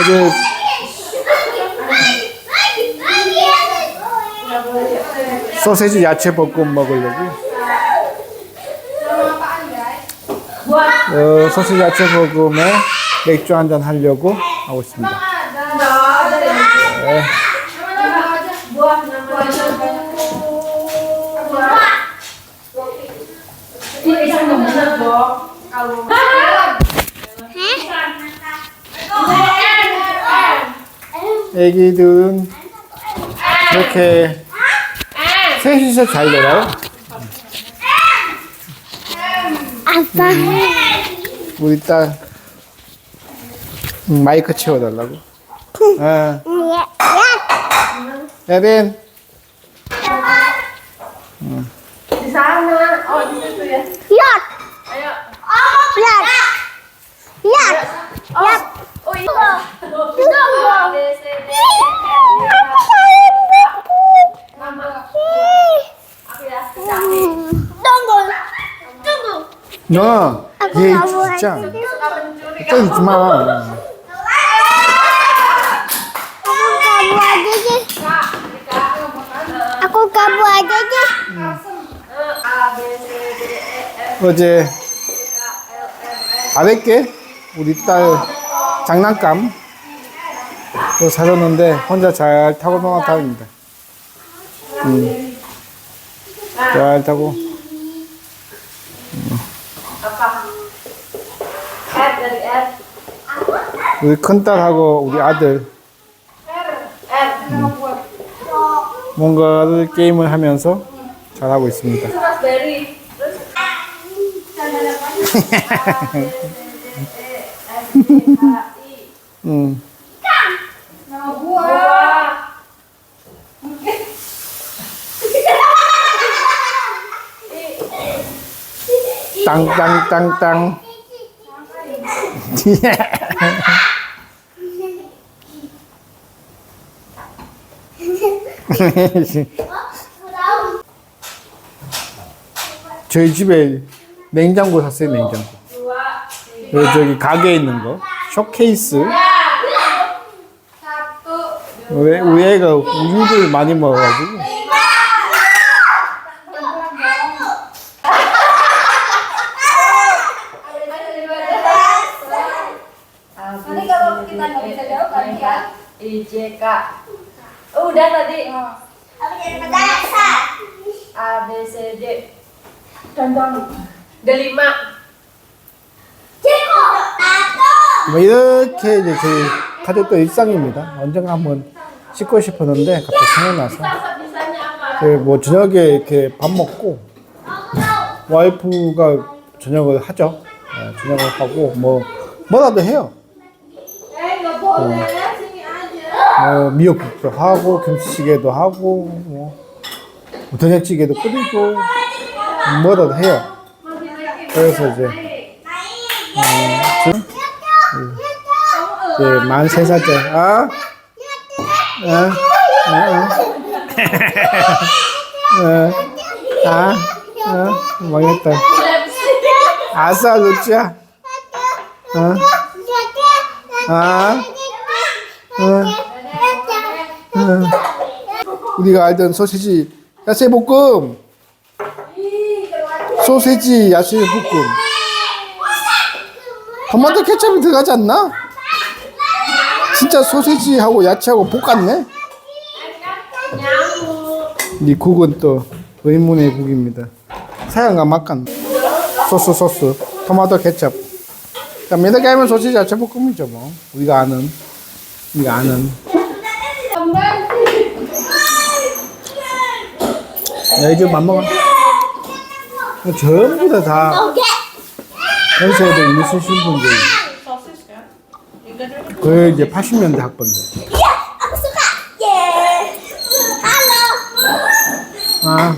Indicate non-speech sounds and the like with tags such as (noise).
이제 소세지 야채 볶음 먹으려고. 어, 소세지 야채 볶음에 맥주 한 잔 하려고 하고 있습니다. 네. 애기들은 이렇게 셋이서 잘 놀아요. 아빠. 우리 딸 음, 마이크 채워달라고. 아, 에린. 엿. 엿. 엿. 똥글. 똥글. 너, 얘 진짜. 때리지 마. Aku kamu aja deh. 어제 아랫게 우리 딸 장난감 또 사줬는데 혼자 잘 타고 놀았답니다. 음. 잘 타고. 우리 큰 딸하고 우리 아들 음. 뭔가를 게임을 하면서 잘하고 있습니다. (laughs) 음. 땅땅땅땅. (laughs) 저희 집에 냉장고 샀어요, 냉장고. 여기 저기 가게에 있는 거. 쇼케이스. 우리, 우리 애가 우유를 많이 먹어가지고. Ya? IJK. Udah tadi. Apa jadi? A B C D. Contoh. Delima. Ciko. Tato. 뭐 이렇게 이제 저희 가족들 일상입니다. 언젠가 한번 씻고 싶었는데 갑자기 생각나서. 그 뭐 저녁에 이렇게 밥 먹고 와이프가 저녁을 하죠. 네, 저녁을 하고 뭐 뭐라도 해요. 뭐 미역국도 하고 김치찌개도 하고 뭐 된장찌개도 끓이고 뭐라도 해요. 그래서 이제 어, 지금 이제 만세 살째 아, 아, 아, 아. 어, 아, 아, 망했다. 아싸, 루치야. 어, 아, 어, 어. 우리가 알던 소시지 야채 볶음. 소세지 야채 볶음. 토마토 케첩이 들어가지 않나? 진짜 소세지하고 야채하고 볶았네? 이 국은 또 의문의 국입니다. 사양과 막간 소스 소스 토마토 케첩. 그러니까 이렇게 하면 소시지 야채 볶음이죠 뭐. 우리가 아는 우리가 아는. 야 이제 맘 먹어. 전부 다 다 연세대 있으신 분들. 그 이제 80년대 학번들. Halo. 아,